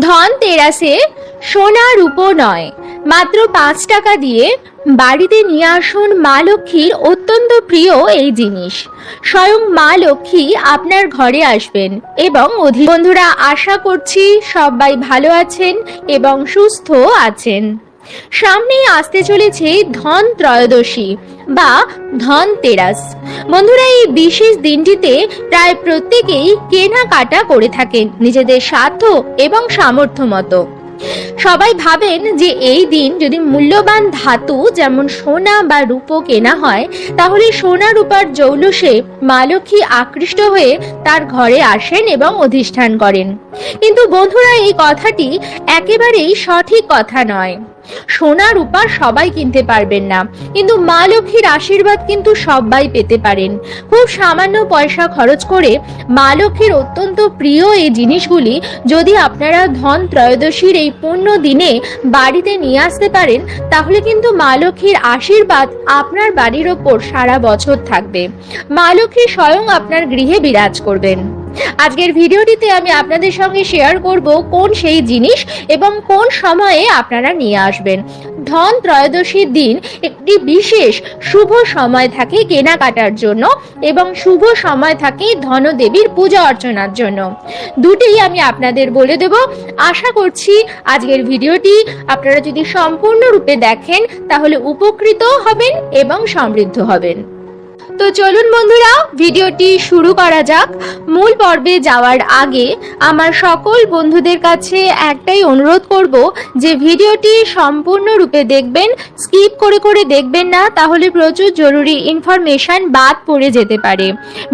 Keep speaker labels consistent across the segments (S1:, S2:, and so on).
S1: ধন তেরাসে সোনা রূপো নয়, মাত্র পাঁচ টাকা দিয়ে বাড়িতে নিয়ে আসুন মা লক্ষ্মীর অত্যন্ত প্রিয় এই জিনিস। স্বয়ং মা লক্ষ্মী আপনার ঘরে আসবেন এবং অধি বন্ধুরা, আশা করছি সবাই ভালো আছেন এবং সুস্থ আছেন। সামনেই আসতে চলেছে ধন ত্রয়োদশী বা ধন তেরাস। বন্ধুরা, এই বিশেষ দিনটিতে প্রায় প্রত্যেকেই কেনাকাটা করে থাকেন নিজেদের স্বার্থ এবং সামর্থ্য মতো। সবাই ভাবেন যে এই দিন যদি মূল্যবান ধাতু যেমন সোনা বা রূপো কেনা হয়, তাহলে সোনা রূপার জৌলুসে মা লক্ষ্মী আকৃষ্ট হয়ে তার ঘরে আসেন এবং অধিষ্ঠান করেন। কিন্তু বন্ধুরা, এই কথাটি একেবারেই সঠিক কথা নয়। সোনা, রূপা সবাই কিনতে পারবেন না। কিন্তু মা লক্ষ্মীর আশীর্বাদ কিন্তু সবাই পেতে পারেন। খুব সামান্য পয়সা খরচ করে মা লক্ষ্মীর অত্যন্ত প্রিয় এই জিনিসগুলি যদি আপনারা ধন ত্রয়োদশীর এই পূর্ণ দিনে বাড়িতে নিয়ে আসতে পারেন, তাহলে কিন্তু মা লক্ষ্মীর আশীর্বাদ আপনার বাড়ির ওপর সারা বছর থাকবে। মা লক্ষ্মী স্বয়ং আপনার গৃহে বিরাজ করবেন। আজকের ভিডিওটিতে আমি আপনাদের সঙ্গে শেয়ার করব কোন সেই জিনিস এবং কোন সময়ে আপনারা নিয়ে আসবেন। ধন ত্রয়োদশীর দিন একটি বিশেষ শুভ সময় থাকে কেনাকাটার জন্য এবং শুভ সময় থাকে ধনদেবীর পূজা অর্চনার জন্য। দুটেই আমি আপনাদের বলে দেব। আশা করছি আজকের ভিডিওটি আপনারা যদি সম্পূর্ণরূপে দেখেন তাহলে উপকৃত হবেন এবং সমৃদ্ধ হবেন। তো চলুন বন্ধুরা, ভিডিওটি শুরু করা যাক। মূল পর্বে যাওয়ার আগে আমার সকল বন্ধুদের কাছে একটাই অনুরোধ করব যে ভিডিওটি সম্পূর্ণরূপে দেখবেন, স্কিপ করে করে দেখবেন না, তাহলে প্রচুর জরুরি ইনফরমেশন বাদ পড়ে যেতে পারে।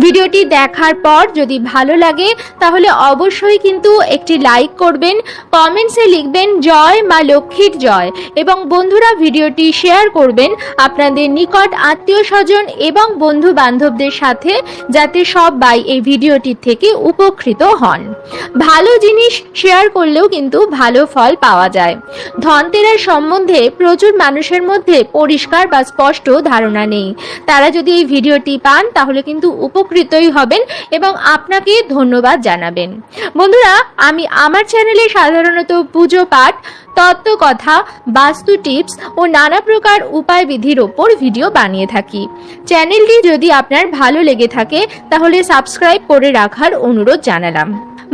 S1: ভিডিওটি দেখার পর যদি ভালো লাগে, তাহলে অবশ্যই কিন্তু একটি লাইক করবেন, কমেন্টসে লিখবেন, জয় মা লক্ষ্মীর জয় এবং বন্ধুরা ভিডিওটি শেয়ার করবেন আপনাদের নিকট আত্মীয় স্বজন এবং বন্ধু বান্ধবদের সাথে যাতে সবাই এই ভিডিওটি থেকে উপকৃত হন। ভালো জিনিস শেয়ার করলেও কিন্তু ভালো ফল পাওয়া যায়। ধনতেরাস সম্বন্ধে প্রচুর মানুষের মধ্যে পরিষ্কার বা স্পষ্ট ধারণা নেই। তারা যদি এই ভিডিওটি পান, তাহলে কিন্তু উপকৃতই হবেন এবং আপনাকে ধন্যবাদ জানাবেন। বন্ধুরা, আমি আমার চ্যানেলে সাধারণত পুজো পাঠ তত্ত্বকথা, বাস্তু টিপস ও নানা প্রকার উপায় বিধির ওপর ভিডিও বানিয়ে থাকি। চ্যানেলটি যদি আপনার ভালো লেগে থাকে, তাহলে সাবস্ক্রাইব করে রাখার অনুরোধ জানালাম।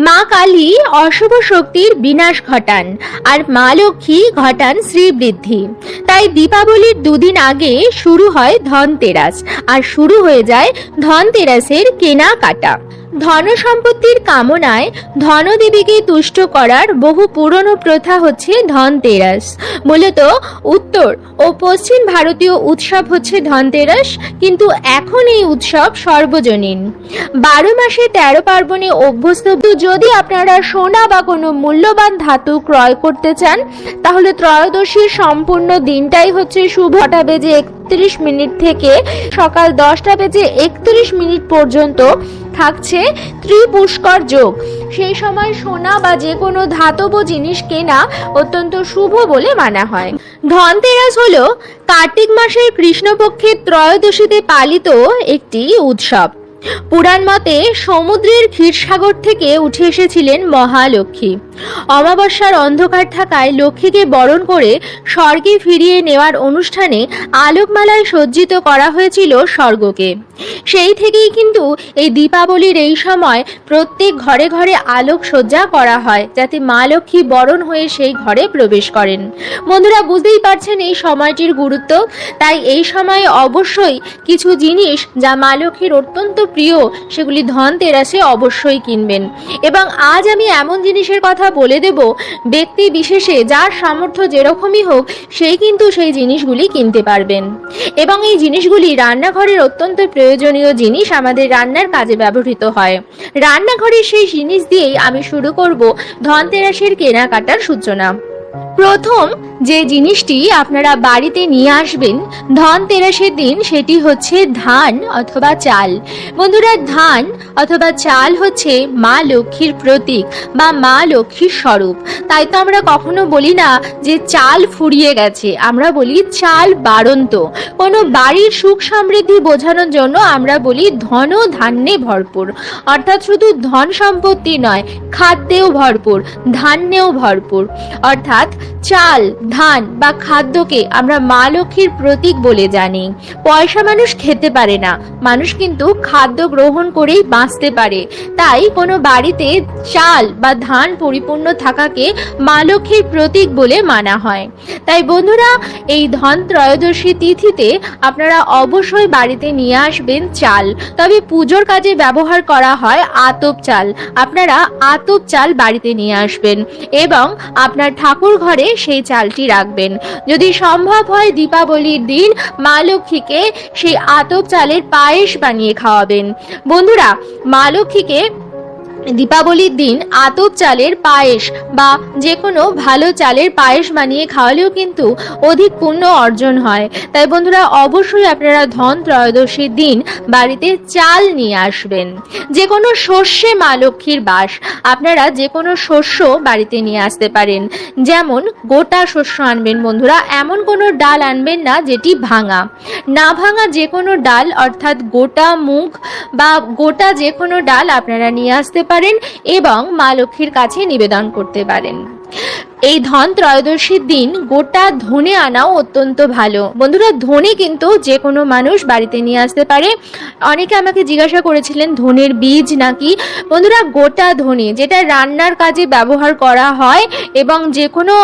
S1: মা কালী অশুভ শক্তির বিনাশ ঘটান আর মা লক্ষ্মী ঘটান শ্রীবৃদ্ধি। তাই দীপাবলির দুদিন আগে শুরু হয় ধনতেরাস আর শুরু হয়ে যায় ধনতেরাসের কেনাকাটা। ধন সম্পত্তির কামনায় ধনদেবীকে তুষ্ট করার বহু পুরনো প্রথা হচ্ছে ধনতেরাস। মূলত উত্তর ও পশ্চিম ভারতীয় উৎসব হচ্ছে ধনতেরাস, কিন্তু এখন এই উৎসব সর্বজনীন। বারো মাসে তেরো পার্বণে অভ্যস্ত। যদি আপনারা সোনা বা কোনো মূল্যবান ধাতু ক্রয় করতে চান, তাহলে ত্রয়োদশীর সম্পূর্ণ দিনটাই হচ্ছে শুভটা বেজে একত্রিশ মিনিট থেকে সকাল দশটা বেজে একত্রিশ মিনিট পর্যন্ত থাকছে ত্রিপুষ্কর যোগ। সেই সময় সোনা বা যে কোনো ধাতব জিনিস কেনা অত্যন্ত শুভ বলে মানা হয়। ধনতেরাস হলো কার্তিক মাসের কৃষ্ণপক্ষের ত্রয়োদশীতে পালিত একটি উৎসব। পুরাণ মতে সমুদ্রের ক্ষীরসাগর থেকে উঠে এসেছিলেন মহালক্ষ্মী। অমাবস্যার অন্ধকার থাকায় লক্ষ্মীকে বরণ করে স্বর্গে ফিরিয়ে নেওয়ার অনুষ্ঠানে আলোকমালায় সজ্জিত করা হয়েছিল স্বর্গকে। সেই থেকেই কিন্তু এই দীপাবলির এই সময় প্রত্যেক ঘরে ঘরে আলোক সজ্জা করা হয়, যাতে মা লক্ষ্মী বরণ হয়ে সেই ঘরে প্রবেশ করেন। বন্ধুরা, বুঝতেই পারছেন এই সময়টির গুরুত্ব, তাই এই সময়ে অবশ্যই কিছু জিনিস যা মা লক্ষ্মীর অত্যন্ত প্রিয়, সেগুলি ধন তেরাসে অবশ্যই কিনবেন। এবং আজ আমি এমন জিনিসের কথা বলে দেব, ব্যক্তি বিশেষে যার সামর্থ্য যেরকমই হোক সেই কিন্তু সেই জিনিসগুলি কিনতে পারবেন। এবং এই জিনিসগুলি রান্নাঘরের অত্যন্ত প্রয়োজনীয় জিনিস আমাদের রান্নার কাজে ব্যবহৃত হয়। রান্নাঘরের সেই জিনিস দিয়েই আমি শুরু করব ধনতেরাসের কেনাকাটার সূচনা। প্রথম যে জিনিসটি আপনারা বাড়িতে নিয়ে আসবেন ধনতেরাসের দিন সেটি হচ্ছে ধান অথবা চাল। বন্ধুরা, ধান অথবা চাল হচ্ছে মা লক্ষ্মীর প্রতীক বা মা লক্ষ্মীর স্বরূপ। তাই তো আমরা কখনো বলি না যে চাল ফুরিয়ে গেছে, আমরা বলি চাল বাড়ন্ত। কোনো বাড়ির সুখ সমৃদ্ধি বোঝানোর জন্য আমরা বলি ধন ধান্যে ভরপুর। অর্থাৎ শুধু ধন সম্পত্তি নয়, খাদ্যেও ভরপুর, ধান্যেও ভরপুর। অর্থাৎ চাল, ধান বা খাদ্যকে আমরা মা লক্ষ্মীর প্রতীক বলে জানি। পয়সা মানুষ খেতে পারে না। মানুষ কিন্তু খাদ্য গ্রহণ করেই বাঁচতে পারে। তাই কোনো বাড়িতে চাল বা ধান পরিপূর্ণ থাকাকে মা লক্ষ্মীর প্রতীক বলে মানা হয়। তাই বন্ধুরা, এই ধন ত্রয়োদশী তিথিতে আপনারা অবশ্যই বাড়িতে নিয়ে আসবেন চাল। তবে পুজোর কাজে ব্যবহার করা হয় আতপ চাল। আপনারা আতপ চাল বাড়িতে নিয়ে আসবেন এবং আপনার ঠাকুর ঘরে সেই চালটি রাখবেন। যদি সম্ভব হয় দীপাবলির দিন মা লক্ষ্মীকে সেই আতপ চালের পায়েস বানিয়ে খাওয়াবেন। বন্ধুরা, মা লক্ষ্মীকে দীপাবলির দিন আতপ চালের পায়েস বা যে কোনো ভালো চালের পায়েস বানিয়ে খাওয়ালেও কিন্তু অধিক পুণ্য অর্জন হয়। তাই বন্ধুরা, অবশ্যই আপনারা ধন ত্রয়োদশীর দিন বাড়িতে চাল নিয়ে আসবেন। যে কোনো শস্যে মা লক্ষ্মীর বাস, আপনারা যে কোনো শস্য বাড়িতে নিয়ে আসতে পারেন। যেমন গোটা শস্য আনবেন বন্ধুরা, এমন কোনো ডাল আনবেন না যেটি ভাঙা। না ভাঙা যে কোনো ডাল, অর্থাৎ গোটা মুগ বা গোটা যে কোনো ডাল আপনারা নিয়ে আসতে পারেন। এবং মা লক্ষ্মীর কাছে নিবেদন করতে পারেন। এই ধন ত্রয়োদশীর দিন গোটা ধনে আনাও অত্যন্ত ভালো। বন্ধুরা, ধনে কিন্তু যে কোনো মানুষ বাড়িতে নিয়ে আসতে পারে। অনেকে আমাকে জিজ্ঞাসা করেছিলেন, ধনের বীজ নাকি? বন্ধুরা, গোটা ধনে, যেটা রান্নার কাজে ব্যবহার করা হয় এবং যে কোনো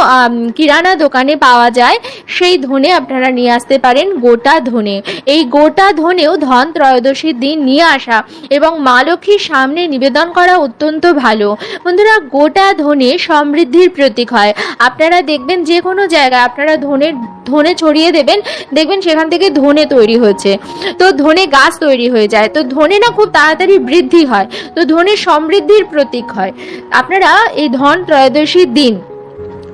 S1: কিরানা দোকানে পাওয়া যায়, সেই ধনে আপনারা নিয়ে আসতে পারেন গোটা ধনে। এই গোটা ধনেও ধন ত্রয়োদশীর দিন নিয়ে আসা এবং মা লক্ষ্মীর সামনে নিবেদন করা অত্যন্ত ভালো। বন্ধুরা, গোটা ধনে সমৃদ্ধির প্রতীক হয়। আপনারা দেখবেন যে কোনো জায়গায় আপনারা ধনের ধনে ছড়িয়ে দেবেন, দেখবেন সেখান থেকে ধনে তৈরি হচ্ছে। তো ধনে গাছ তৈরি হয়ে যায়। তো ধনে না খুব তাড়াতাড়ি বৃদ্ধি হয়। তো ধনে সমৃদ্ধির প্রতীক হয়। আপনারা এই ধন ত্রয়োদশীর দিন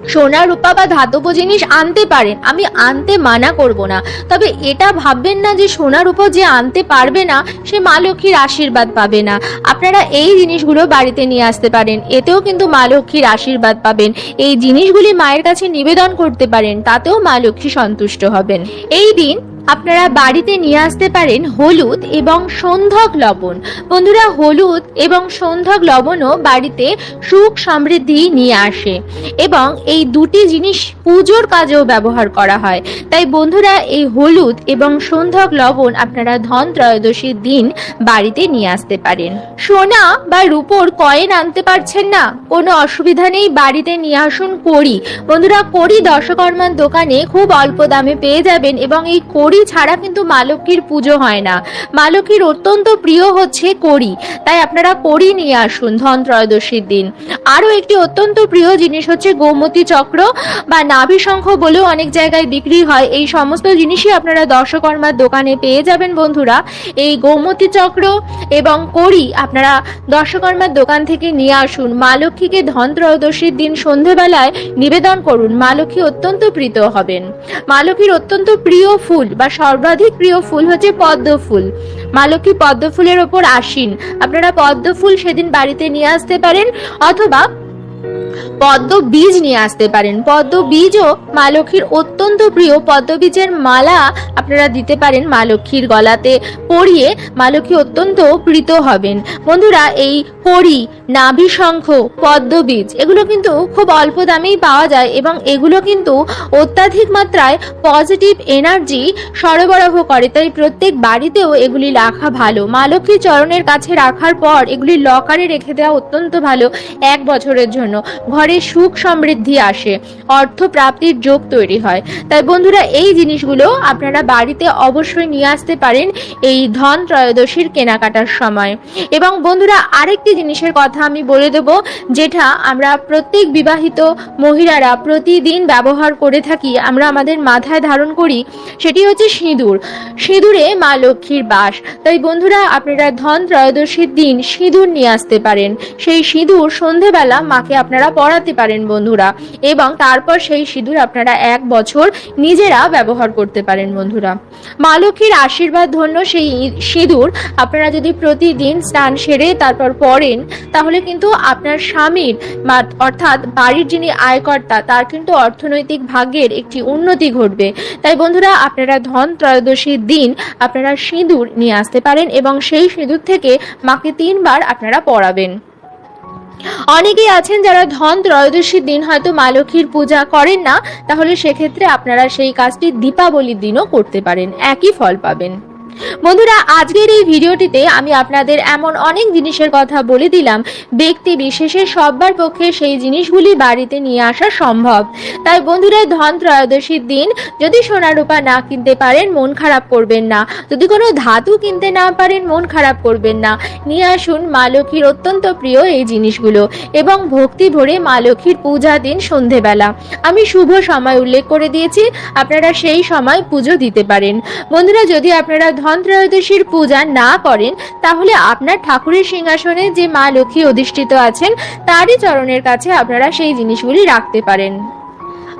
S1: সোনা, রূপা বা ধাতব জিনিস আনতে পারেন। আমি আনতে মানা করব না। তবে এটা ভাববেন না যে সোনা, রূপা যে আনতে পারবে না, সে মা লক্ষ্মীর আশীর্বাদ পাবে না। আপনারা এই জিনিসগুলো বাড়িতে নিয়ে আসতে পারেন। এতেও কিন্তু মা লক্ষ্মীর আশীর্বাদ পাবেন। এই জিনিসগুলি মায়ের কাছে নিবেদন করতে পারেন। তাতেও মা লক্ষ্মী সন্তুষ্ট হবেন। এই দিন আপনারা বাড়িতে নিয়ে আসতে পারেন হলুদ এবং সন্ধক লবণ। বন্ধুরা, হলুদ এবং সন্ধক লবণও বাড়িতে সুখ সমৃদ্ধি নিয়ে আসে এবং এই দুটি জিনিস পুজোর কাজেও ব্যবহার করা হয়। তাই বন্ধুরা, এই হলুদ এবং সন্ধক লবণ আপনারা ধন ত্রয়োদশীর দিন বাড়িতে নিয়ে আসতে পারেন। সোনা বা রূপোর কয়েন আনতে পারছেন না? কোনো অসুবিধা নেই, বাড়িতে নিয়ে আসুন করি বন্ধুরা করি দশকর্মার দোকানে খুব অল্প দামে পেয়ে যাবেন এবং এই কড়ি ছাড়া কিন্তু মা লক্ষ্মীর পুজো হয় না। মা লক্ষ্মীর অত্যন্ত প্রিয় হচ্ছে কড়ি। তাই আপনারা কড়ি নিয়ে আসুন ধন ত্রয়োদশীর দিন। আরও একটি অত্যন্ত প্রিয় জিনিস হচ্ছে গোমতী চক্র বা নাভিশঙ্খ বলেও অনেক জায়গায় বিক্রি হয়। এই সমস্ত জিনিসই আপনারা দর্শকর্মার দোকানে পেয়ে যাবেন বন্ধুরা। এই গোমতী চক্র এবং কড়ি আপনারা দর্শকর্মার দোকান থেকে নিয়ে আসুন। মা লক্ষ্মীকে ধন ত্রয়োদশীর দিন সন্ধেবেলায় নিবেদন করুন। মা লক্ষ্মী অত্যন্ত প্রীত হবেন। মা লক্ষ্মীর অত্যন্ত প্রিয় ফুল বা সর্বাধিক প্রিয় ফুল হচ্ছে পদ্ম ফুল। মা লক্ষ্মী পদ্ম ফুলের ওপর আসিন আপনারা পদ্ম ফুল সেদিন বাড়িতে নিয়ে আসতে পারেন, অথবা পদ্ম বীজ নিয়ে আসতে পারেন। পদ্ম বীজও মা লক্ষ্মীর অত্যন্ত প্রিয়। পদ্ম বীজের মালা আপনারা দিতে পারেন মা লক্ষ্মীর গলাতে। পরিয়ে মা লক্ষ্মী অত্যন্ত প্রীত হবেন। বন্ধুরা, এই হরি, নাভি শঙ্খ, পদ্ম বীজ, এগুলো কিন্তু খুব অল্প দামেই পাওয়া যায় এবং এগুলো কিন্তু অত্যাধিক মাত্রায় পজিটিভ এনার্জি সরবরাহ করে। তাই প্রত্যেক বাড়িতেও এগুলি রাখা ভালো। মা লক্ষ্মীর চরণের কাছে রাখার পর এগুলি লকারে রেখে দেওয়া অত্যন্ত ভালো এক বছরের জন্য। ঘরে সুখ সমৃদ্ধি আসে, অর্থ প্রাপ্তির যোগ তৈরি হয়। তাই বন্ধুরা, এই জিনিসগুলো আপনারা বাড়িতে অবশ্যই নিয়ে আসতে পারেন এই ধন ত্রয়োদশীর কেনাকাটার সময়। এবং বন্ধুরা, আরেকটি জিনিসের কথা আমি বলে দেব, যেটা আমরা প্রত্যেক বিবাহিত মহিলারা প্রতিদিন ব্যবহার করে থাকি, আমরা আমাদের মাথায় ধারণ করি, সেটি হচ্ছে সিঁদুর। সিঁদুরে মা লক্ষ্মীর বাস। তাই বন্ধুরা, আপনারা ধন ত্রয়োদশীর দিন সিঁদুর নিয়ে আসতে পারেন। সেই সিঁদুর সন্ধেবেলা মাকে আপনারা পরাতে পারেন, বন্ধুরা। এবং তারপর সেই সিঁদুর আপনারা এক বছর নিজেরা ব্যবহার করতে পারেন, বন্ধুরা। মা লক্ষ্মীর আশীর্বাদ ধন্য সেই সিঁদুর আপনারা যদি প্রতিদিন স্নান সেরে তারপর পরেন তাহলে কিন্তু আপনার স্বামীর অর্থাৎ বাড়ির যিনি আয়কর্তা, তার কিন্তু অর্থনৈতিক ভাগ্যের একটি উন্নতি ঘটবে। তাই বন্ধুরা, আপনারা ধন ত্রয়োদশীর দিন আপনারা সিঁদুর নিয়ে আসতে পারেন এবং সেই সিঁদুর থেকে মাকে তিনবার আপনারা পরাবেন অনেকেই আছেন যারা ধন ত্রয়োদশীর দিন হয়তো মা লক্ষ্মীর পূজা করেন না, তাহলে সেক্ষেত্রে আপনারা সেই কাজটি দীপাবলির দিনও করতে পারেন। একই ফল পাবেন। বন্ধুরা, আজকের এই ভিডিওটিতে আমি আপনাদের এমন অনেক জিনিসের কথা বলে দিলাম। ব্যক্তি বিশেষে সবার পক্ষে সেই জিনিসগুলি বাড়িতে নিয়ে আসা সম্ভব। তাই বন্ধুরা ধন ত্রয়োদশীর দিন যদি সোনা রূপা না কিনতে পারেন, মন খারাপ করবেন না। যদি কোনো ধাতু কিনতে না পারেন, মন খারাপ করবেন না। নিয়ে আসুন মা লক্ষ্মীর অত্যন্ত প্রিয় এই জিনিসগুলো এবং ভক্তি ভরে মা লক্ষ্মীর পূজা দিন সন্ধেবেলা। আমি শুভ সময় উল্লেখ করে দিয়েছি, আপনারা সেই সময় পুজো দিতে পারেন। বন্ধুরা, যদি আপনারা ধন ত্রয়োদশীর পূজা না করেন, তাহলে আপনার ঠাকুরের সিংহাসনে যে মা লক্ষ্মী অধিষ্ঠিত আছেন, তারই চরণের কাছে আপনারা সেই জিনিসগুলি রাখতে পারেন।